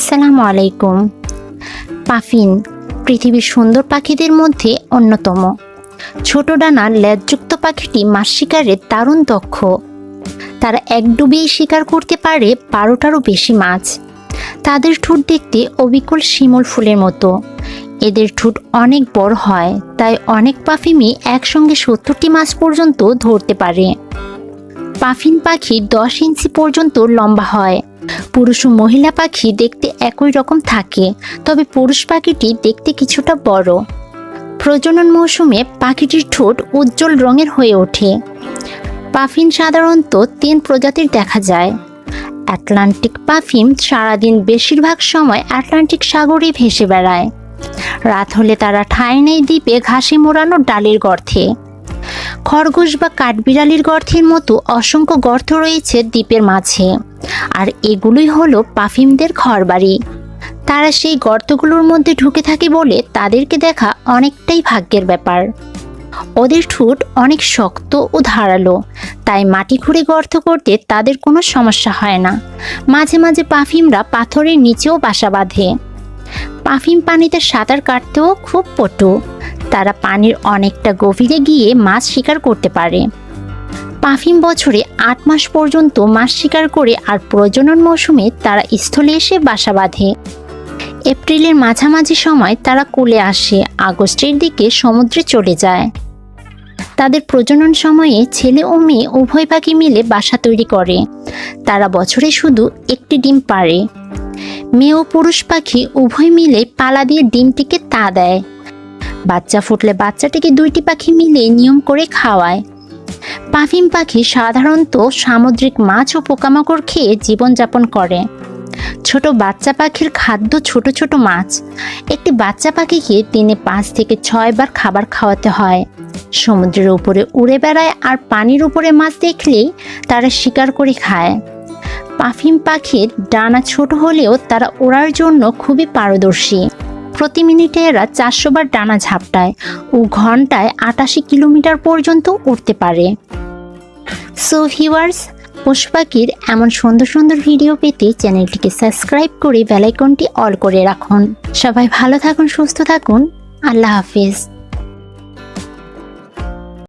আসসালামু আলাইকুম। পাফিন, পৃথিবীর সুন্দর পাখিদের মধ্যে অন্যতম। ছোট ডানার লেজযুক্ত পাখিটি মাছ শিকারে দারুণ দক্ষ। তারা এক ডুবেই শিকার করতে পারে বারোটারও বেশি মাছ। তাদের ঠোঁট দেখতে অবিকল শিমল ফুলের মতো। এদের ঠোঁট অনেক বড় হয়, তাই অনেক পাফিমি একসঙ্গে সত্তরটি মাছ পর্যন্ত ধরতে পারে। পাফিন পাখি দশ ইঞ্চি পর্যন্ত লম্বা হয়। পুরুষ ও মহিলা পাখি দেখতে একই রকম থাকে, তবে পুরুষ পাখিটি দেখতে কিছুটা বড়। প্রজনন মৌসুমে পাখিটির ঠোঁট উজ্জ্বল রঙের হয়ে ওঠে। পাফিন সাধারণত তিন প্রজাতির দেখা যায়। অ্যাটলান্টিক পাফিন সারাদিন বেশিরভাগ সময় আটলান্টিক সাগরে ভেসে বেড়ায়। রাত হলে তারা ঠাঁই নেই দ্বীপে ঘাসে মোড়ানো ডালের গর্তে। খরগোশ বা কাঠবিড়ালির গর্তের মতো অসংখ্য গর্ত রয়েছে দ্বীপের মাঝে। আর এগুলোই হলো পাফিমদের ঘরবাড়ি। তারা সেই গর্তগুলোর মধ্যে ঢুকে থাকে বলে তাদেরকে দেখা অনেকটাই ভাগ্যের ব্যাপার। ওদের ঠোঁট অনেক শক্ত ও ধারালো, তাই মাটি খুঁড়ে গর্ত করতে তাদের কোনো সমস্যা হয় না। মাঝে মাঝে পাফিমরা পাথরের নিচেও বাসা বাঁধে। পাফিম পানিতে সাঁতার কাটতেও খুব পটু। তারা পানির অনেকটা গভীরে গিয়ে মাছ শিকার করতে পারে। পাফিম বছরে আট মাস পর্যন্ত মাছ শিকার করে আর প্রজনন মৌসুমে তারা স্থলে এসে বাসা বাঁধে। এপ্রিলের মাঝামাঝি সময় তারা কুলে আসে, আগস্টের দিকে সমুদ্রে চলে যায়। তাদের প্রজনন সময়ে ছেলে ও মেয়ে উভয় পাখি মিলে বাসা তৈরি করে। তারা বছরে শুধু একটি ডিম পারে মেয়ে ও পুরুষ পাখি উভয় মিলে পালা দিয়ে ডিমটিকে তা দেয়। বাচ্চা ফুটলে বাচ্চাটিকে দুইটি পাখি মিলে নিয়ম করে খাওয়ায়। পাফিম পাখি সাধারণত সামুদ্রিক মাছ ও পোকামাকড় খেয়ে জীবনযাপন করে। ছোট বাচ্চা পাখির খাদ্য ছোট ছোট মাছ। একটি বাচ্চা পাখিকে দিনে পাঁচ থেকে ছয় বার খাবার খাওয়াতে হয়। সমুদ্রের উপরে উড়ে বেড়ায় আর পানির উপরে মাছ দেখলেই তারা শিকার করে খায়। পাফিম পাখির ডানা ছোট হলেও তারা ওড়ার জন্য খুবই পারদর্শী। প্রতি মিনিটে এরা চারশো বার ডানা ঝাপটায় ও ঘন্টায় আটাশি কিলোমিটার পর্যন্ত উঠতে পারে। সো ভিউয়ার্স পশু পাখির এমন সুন্দর সুন্দর ভিডিও পেতে চ্যানেলটিকে সাবস্ক্রাইব করে বেলাইকনটি অল করে রাখুন। সবাই ভালো থাকুন, সুস্থ থাকুন। আল্লাহ হাফিজ।